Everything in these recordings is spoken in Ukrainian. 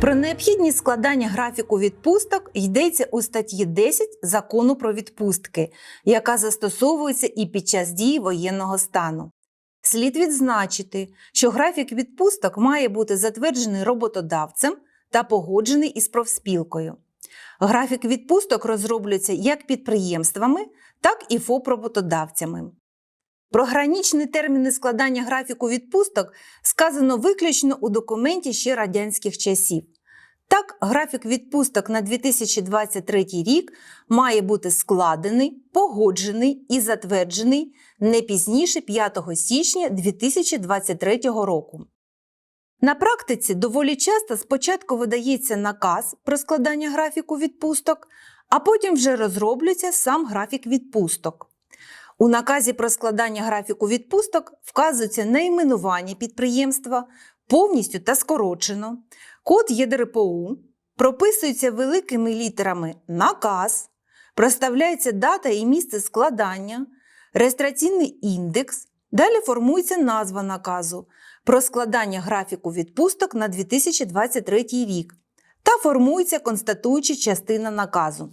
Про необхідність складання графіку відпусток йдеться у статті 10 закону про відпустки, яка застосовується і під час дії воєнного стану. Слід відзначити, що графік відпусток має бути затверджений роботодавцем та погоджений із профспілкою. Графік відпусток розроблюється як підприємствами, так і ФОП-роботодавцями. Про гранічні терміни складання графіку відпусток сказано виключно у документі ще радянських часів. Так, графік відпусток на 2023 рік має бути складений, погоджений і затверджений не пізніше 5 січня 2023 року. На практиці доволі часто спочатку видається наказ про складання графіку відпусток, а потім вже розроблюється сам графік відпусток. У наказі про складання графіку відпусток вказується найменування підприємства повністю та скорочено, код ЄДРПУ, прописується великими літерами наказ, проставляється дата і місце складання, реєстраційний індекс, далі формується назва наказу про складання графіку відпусток на 2023 рік та формується констатуюча частина наказу.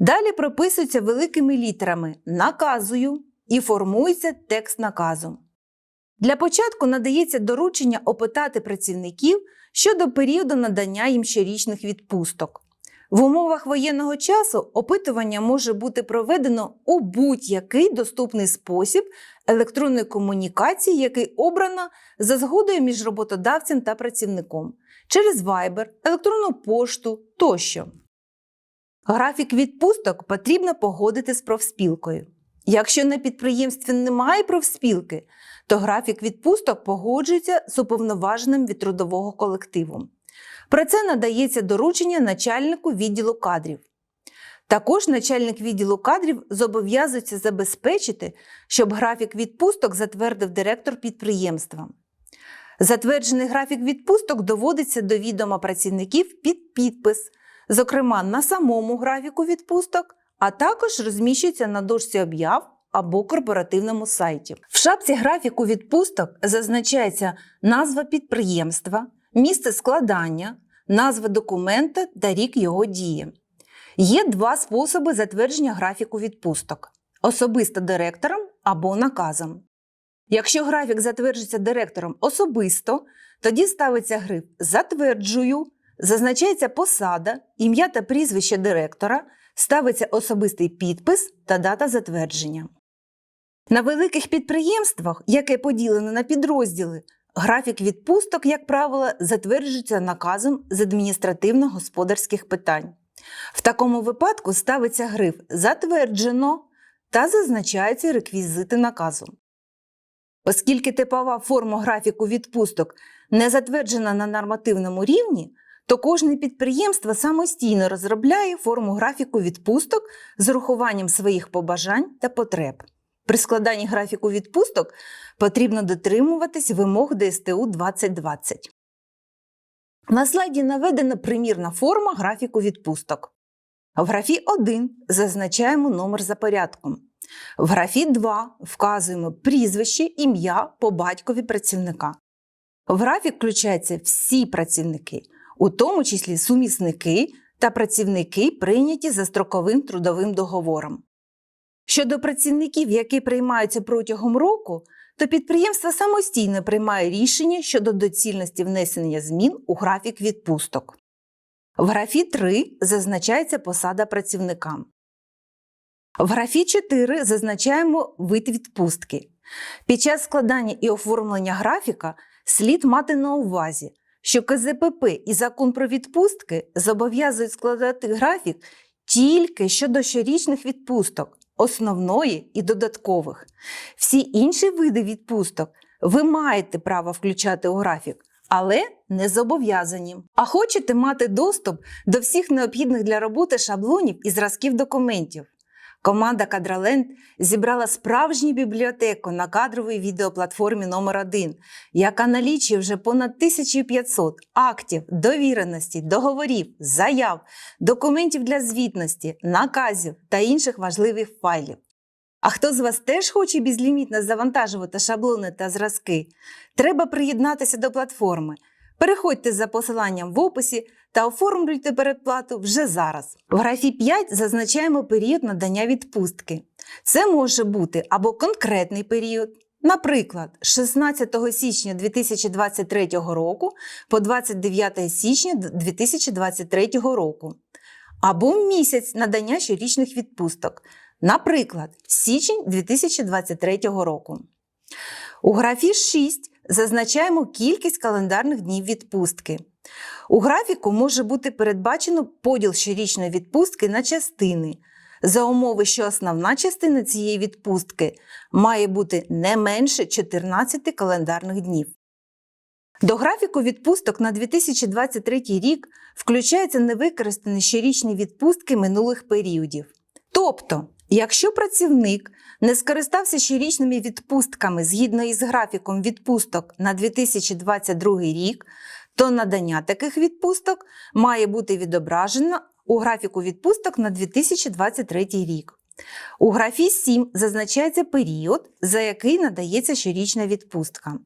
Далі прописується великими літерами наказую і формується текст наказу. Для початку надається доручення опитати працівників щодо періоду надання їм щорічних відпусток. В умовах воєнного часу опитування може бути проведено у будь-який доступний спосіб електронної комунікації, який обрано за згодою між роботодавцем та працівником через Viber, електронну пошту тощо. Графік відпусток потрібно погодити з профспілкою. Якщо на підприємстві немає профспілки, то графік відпусток погоджується з уповноваженим від трудового колективу. Про це надається доручення начальнику відділу кадрів. Також начальник відділу кадрів зобов'язується забезпечити, щоб графік відпусток затвердив директор підприємства. Затверджений графік відпусток доводиться до відома працівників під підпис, зокрема на самому графіку відпусток, а також розміщується на дошці об'яв або корпоративному сайті. В шапці графіку відпусток зазначається назва підприємства, місце складання, назва документа та рік його дії. Є два способи затвердження графіку відпусток: особисто директором або наказом. Якщо графік затверджується директором особисто, тоді ставиться гриф Затверджую, зазначається посада, ім'я та прізвище директора, ставиться особистий підпис та дата затвердження. На великих підприємствах, яке поділено на підрозділи, графік відпусток, як правило, затверджується наказом з адміністративно-господарських питань. В такому випадку ставиться гриф Затверджено та зазначаються реквізити наказу. Оскільки типова форма графіку відпусток не затверджена на нормативному рівні, то кожне підприємство самостійно розробляє форму графіку відпусток з урахуванням своїх побажань та потреб. При складанні графіку відпусток потрібно дотримуватись вимог ДСТУ 2020. На слайді наведена примірна форма графіку відпусток. В графі 1 зазначаємо номер за порядком. В графі 2 вказуємо прізвище, ім'я по батькові працівника. В графік включаються всі працівники, у тому числі сумісники та працівники, прийняті за строковим трудовим договором. Щодо працівників, які приймаються протягом року, то підприємство самостійно приймає рішення щодо доцільності внесення змін у графік відпусток. В графі 3 зазначається посада працівника. В графі 4 зазначаємо вид відпустки. Під час складання і оформлення графіка слід мати на увазі, що КЗПП і закон про відпустки зобов'язують складати графік тільки щодо щорічних відпусток, основної і додаткових. Всі інші види відпусток ви маєте право включати у графік, але не зобов'язані. А хочете мати доступ до всіх необхідних для роботи шаблонів і зразків документів. Команда Кадраленд зібрала справжню бібліотеку на кадровій відеоплатформі номер 1 яка налічує вже понад 1500 актів, довіреності, договорів, заяв, документів для звітності, наказів та інших важливих файлів. А хто з вас теж хоче безлімітно завантажувати шаблони та зразки? Треба приєднатися до платформи. Переходьте за посиланням в описі та оформлюйте передплату вже зараз. В графі 5 зазначаємо період надання відпустки. Це може бути або конкретний період, наприклад, з 16 січня 2023 року по 29 січня 2023 року, або місяць надання щорічних відпусток, наприклад, січень 2023 року. У графі 6 зазначаємо кількість календарних днів відпустки. У графіку може бути передбачено поділ щорічної відпустки на частини, за умови, що основна частина цієї відпустки має бути не менше 14 календарних днів. До графіку відпусток на 2023 рік включаються невикористані щорічні відпустки минулих періодів. Тобто, якщо працівник не скористався щорічними відпустками згідно із графіком відпусток на 2022 рік, то надання таких відпусток має бути відображено у графіку відпусток на 2023 рік. У графі 7 зазначається період, за який надається щорічна відпустка.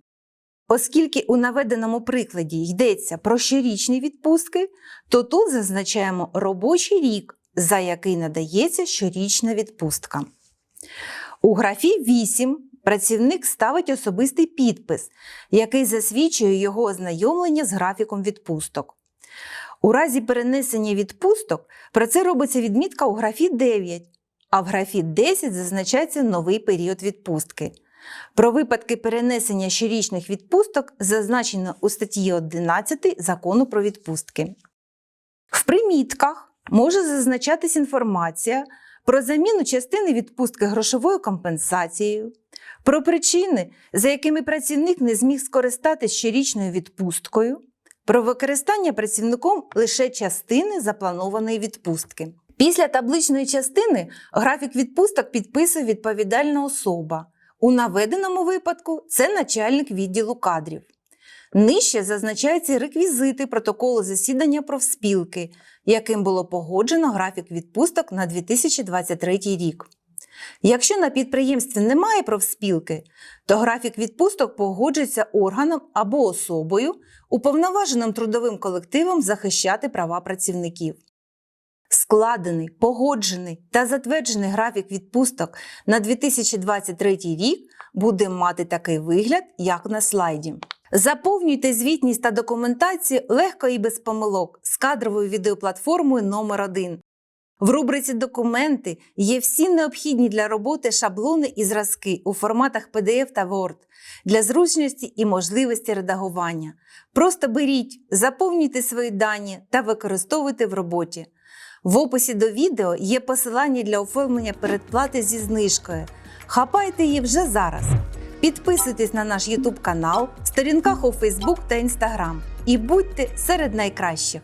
Оскільки у наведеному прикладі йдеться про щорічні відпустки, то тут зазначаємо робочий рік, за який надається щорічна відпустка. У графі 8 працівник ставить особистий підпис, який засвідчує його ознайомлення з графіком відпусток. У разі перенесення відпусток про це робиться відмітка у графі 9, а в графі 10 зазначається новий період відпустки. Про випадки перенесення щорічних відпусток зазначено у статті 11 Закону про відпустки. В примітках може зазначатись інформація про заміну частини відпустки грошовою компенсацією, про причини, за якими працівник не зміг скористатися щорічною відпусткою, про використання працівником лише частини запланованої відпустки. Після табличної частини графік відпусток підписує відповідальна особа. У наведеному випадку це начальник відділу кадрів. Нижче зазначаються реквізити протоколу засідання профспілки, яким було погоджено графік відпусток на 2023 рік. Якщо на підприємстві немає профспілки, то графік відпусток погоджується органом або особою, уповноваженим трудовим колективом захищати права працівників. Складений, погоджений та затверджений графік відпусток на 2023 рік буде мати такий вигляд, як на слайді. Заповнюйте звітність та документацію легко і без помилок з кадровою відеоплатформою номер 1 В рубриці Документи є всі необхідні для роботи шаблони і зразки у форматах PDF та Word для зручності і можливості редагування. Просто беріть, заповнюйте свої дані та використовуйте в роботі. В описі до відео є посилання для оформлення передплати зі знижкою. Хапайте її вже зараз. Підписуйтесь на наш YouTube канал, сторінках у Facebook та Instagram і будьте серед найкращих.